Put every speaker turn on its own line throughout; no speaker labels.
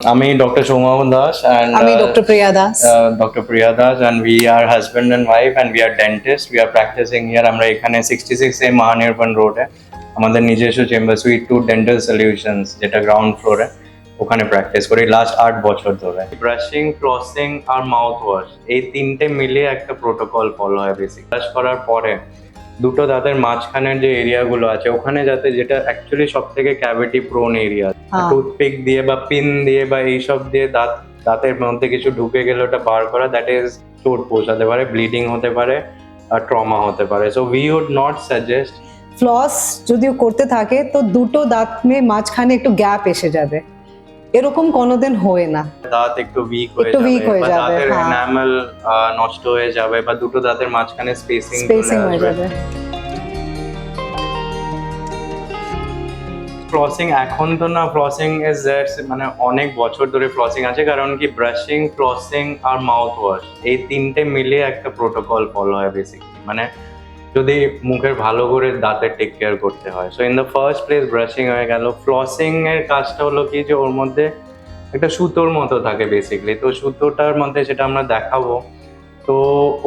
আমি doctor Saumaban Das and
আমি
uh,
doctor Priya Das
uh, Dr. Priya Das and we are husband and wife and we are dentists. We are practicing here. আমরা এখানে 66 এ মহানির্বাণ রোডে আমাদের নিজস্ব chamber suite two dental solutions যেটা ground ফ্লোরে ওখানে প্র্যাকটিস করি লাস্ট আট বছর ধরে ব্রাশিং ফ্লসিং আর মাউথ ওয়াশ এই তিনটে মিলিয়ে একটা প্রোটোকল ফলো হয় বেসিক ব্রাশ করার পরে দুটো দাঁতের মাঝখানের যে এরিয়াগুলো আছে ওখানে যাতে যেটা অ্যাকচুয়ালি সব থেকে ক্যাভিটি প্রোন এরিয়া। টুথপিক দিয়ে বা পিন দিয়ে বা এইসব দিয়ে দাঁত দাঁতের মধ্যে কিছু ঢুকে গেলে ওটা বার করা দ্যাট ইজ চোট পৌঁছাতে পারে ব্লিডিং হতে পারে আর ট্রমা হতে পারে। So we would not suggest
floss যদিও করতে থাকে তো দুটো দাঁত মাঝখানে একটু গ্যাপ এসে যাবে। এরকম কোনোদিন হয় না।
দাঁত একটু উইক হয়ে
একটু
যাবে
weak হয়ে যাবে,
দাঁতের
হ্যাঁ।
এনামেল নষ্ট হয়ে যাবে বা দুটো দাঁতের মাঝখানে স্পেসিং
স্পেসিং হয়ে যাবে।
ফ্লসিং এখন তো না ফ্লসিং ইজ মানে অনেক বছর ধরে ফ্লসিং আছে কারণ কি ব্রাশিং ফ্লসিং আর মাউথ ওয়াশ এই তিনটে মিলিয়ে একটা প্রোটোকল ফলো হয় বেসিকলি মানে যদি মুখের ভালো করে দাঁতের টেক কেয়ার করতে হয়। So in the first place brushing হয়ে গেল। ফ্লসিং এর কাজটা হলো কি যে ওর মধ্যে একটা সুতোর মতো থাকে বেসিকলি তো সুতোটার মধ্যে সেটা আমরা দেখাবো। তো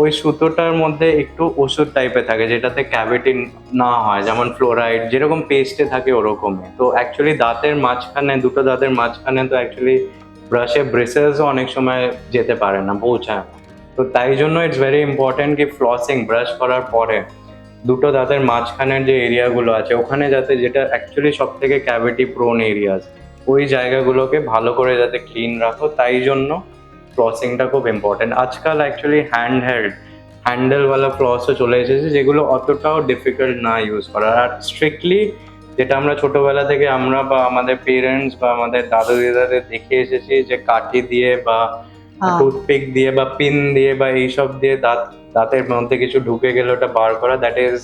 ওই সুতোটার মধ্যে একটু ওষুধ টাইপের থাকে যেটাতে ক্যাভিটি না হয়। যেমন ফ্লোরাইড যেরকম পেস্টে থাকে ওরকমই। তো অ্যাকচুয়ালি দাঁতের মাঝখানে, দুটো দাঁতের মাঝখানে তো অ্যাকচুয়ালি ব্রাশে ব্রেসেসও অনেক সময় যেতে পারে না, পৌঁছায় না। তো তাই জন্য ইটস ভেরি ইম্পর্টেন্ট কি ফ্লসিং ব্রাশ করার পরে দুটো দাঁতের মাঝখানের যে এরিয়াগুলো আছে, ওখানে যাতে যেটা অ্যাকচুয়ালি সব থেকে ক্যাভিটি প্রোন এরিয়াস ওই জায়গাগুলোকে ভালো করে যাতে ক্লিন রাখো, তাই জন্য ফ্লসিংটা খুব ইম্পর্টেন্ট আজকাল অ্যাকচুয়ালি হ্যান্ড হেল্ড হ্যান্ডেলওয়ালা ফ্লসও চলে এসেছে, যেগুলো অতটাও ডিফিকাল্ট না ইউজ করার আর স্ট্রিক্টলি যেটা আমরা ছোটোবেলা থেকে আমরা বা আমাদের পেরেন্টস বা আমাদের দাদু দিদাদের দেখে এসেছি যে কাঠি দিয়ে বা। টুথপিক দিয়ে বা পিন দিয়ে বা এইসব দিয়ে দাঁত দাঁতের মধ্যে কিছু ঢুকে গেলে ওটা বার করা that is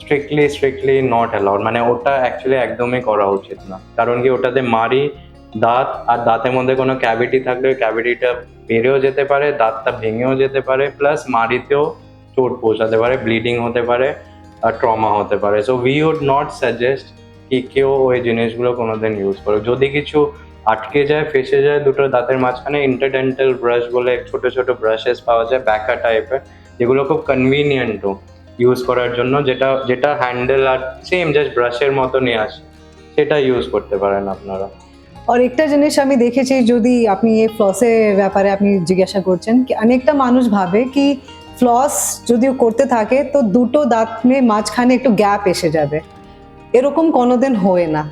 strictly strictly not allowed মানে ওটা অ্যাকচুয়ালি একদমই করা উচিত না। কারণ কি ওটাতে মারি দাঁত আর দাঁতের মধ্যে কোনো ক্যাভিটি থাকলে ওই ক্যাভিটিটা বেড়েও যেতে পারে দাঁতটা ভেঙেও যেতে পারে প্লাস মারিতেও চোট পৌঁছাতে পারে ব্লিডিং হতে পারে আর ট্রমা হতে পারে। So we would not suggest কি কেউ ওই জিনিসগুলো কোনোদিন ইউজ করুক। যদি কিছু আটকে যায়, ফেসে যায় দুটো দাঁতের মাঝখানে ইন্টারডেন্টাল ব্রাশ বলে ছোট ছোট ব্রাশেস পাওয়া যায় ব্যাকা টাইপের যেগুলো খুব কনভিনিয়েন্টও ইউজ করার জন্য, যেটা যেটা হ্যান্ডেল আর সেম জাস্ট ব্রাশের মতনই আসে। সেটা ইউজ করতে পারেন আপনারা।
আর একটা জিনিস আমি দেখেছি, যদি আপনি এই ফ্লসের ব্যাপারে আপনি জিজ্ঞাসা করছেন, কি অনেকটা মানুষ ভাবে কি ফ্লস যদিও করতে থাকে, তো দুটো দাঁত মাঝখানে একটু গ্যাপ এসে যাবে। এরকম কোনোদিন হয় না।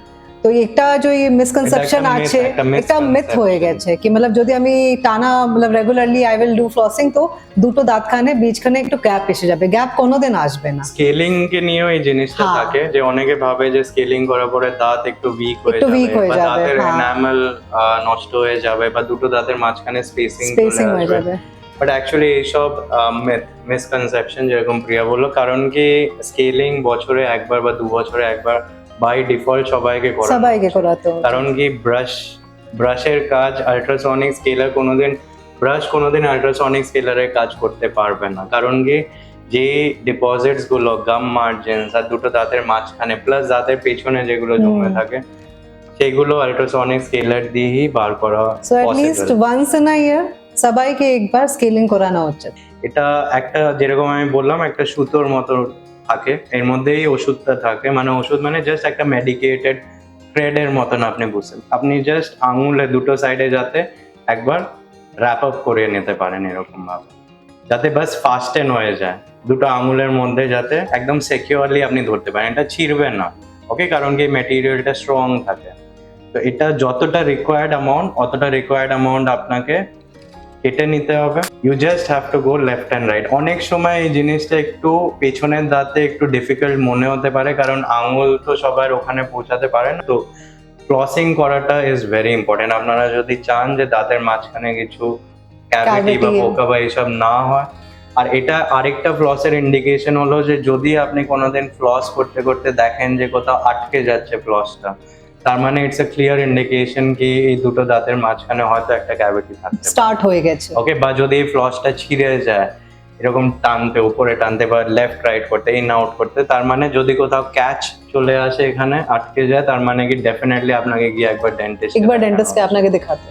তো একটা যে মিসকনসেপশন আছে
একটা
মিথ হয়ে গেছে কি মতলব যদি আমি টানা মতলব regularly I will do flossing তো দুটো দাঁতখানে বীজখানে একটু গ্যাপ এসে যাবে। গ্যাপ কোনোদিন আসবে না।
স্কেলিং কে নিয়েও এই জিনিসটা
হ্যাঁ।
থাকে যে অনেকে ভাবে যে স্কেলিং করার পরে দাঁত একটু উইক হয়ে যাবে
হয়ে
বা
যাবে,
দাঁতের
হ্যাঁ।
এনামেল নষ্ট হয়ে যাবে বা দুটো দাঁতের মাঝখানে স্পেসিং
স্পেসিং হয়ে যাবে।
বাট অ্যাকচুয়ালি এইসব মিথ মিসকনসেপশন যেরকম প্রিয়া বলল কারণ কি স্কেলিং বছরে একবার বা দু বছরে একবার বাই ডিফল্ট সবাইকে করা
সবাইকে করাতে।
কারণ কি ব্রাশ ব্রাশের কাজ আল্ট্রাসনিক স্কেলার কোনোদিন ব্রাশ কোনোদিন আল্ট্রাসনিক স্কেলারের কাজ করতে পারবে না কারণ কি যে ডিপোজিটসগুলো গাম মার্জিনস আর দুটো দাঁতের মাঝখানে প্লাস দাঁতের পেছনে যেগুলো জমে থাকে সেগুলো আল্ট্রাসনিক স্কেলার দিয়েই বার করা
so at least. Once in a year সবাইকে একবার স্কেলিং করানো উচিত
এটা একটা যেরকম আমি বললাম একটা সুতোর মতো থাকে, এর মধ্যেই ওষুধটা থাকে। মানে ওষুধ মানে জাস্ট একটা মেডিকেটেড থ্রেডের মতন আপনি বুঝছেন। আপনি জাস্ট আঙুলে দুটো সাইডে যাতে একবার র্যাপ আপ করে নিতে পারেন এরকম ভাবে যাতে বাস ফাস্টেন হয়ে যায়। দুটো আঙুলের মধ্যে যাতে একদম সিকিউরলি আপনি ধরতে পারেন। এটা ছিঁড়বে না। ওকে কারণ কি মেটেরিয়ালটা স্ট্রং থাকে। তো এটা যতটা রিকোয়ার্ড অ্যামাউন্ট অতটা রিকোয়ার্ড অ্যামাউন্ট আপনাকে কেটে নিতে হবে। You just have to go left and right অনেক সময় এই জিনিসটা একটু পেছনের দাঁতে একটু ডিফিকাল্ট মনে হতে পারে কারণ আঙুল তো সবার ওখানে পৌঁছাতে পারে না। তো ফ্লসিং করাটা ইজ ভেরি ইম্পর্টেন্ট আপনারা যদি চান যে দাঁতের মাঝখানে কিছু ক্যাভিটি বা। পোকা বা এইসব না হয় আর এটা আরেকটা ফ্লসের ইন্ডিকেশন হলো যে যদি আপনি কোনোদিন ফ্লস করতে করতে দেখেন যে কোথাও আটকে যাচ্ছে ফ্লসটা তার মানে ইটস এ ক্লিয়ার ইন্ডিকেশন কি এই দুটো দাঁতের মাঝখানে হয়তো একটা ক্যাভিটি থাকতে
স্টার্ট হয়ে গেছে।
ওকে বা যদি এই ফ্লসটা ছিঁড়ে যায় এরকম টানতে উপরে টানতে বা লেফট রাইট করতে ইন আউট করতে তার মানে যদি কোথাও ক্যাচ চলে আসে এখানে আটকে যায় তার মানে কি ডেফিনেটলি আপনাকে গিয়ে একবার ডেন্টিস্ট
একবার ডেন্টিস্টকে আপনাকে দেখাতে।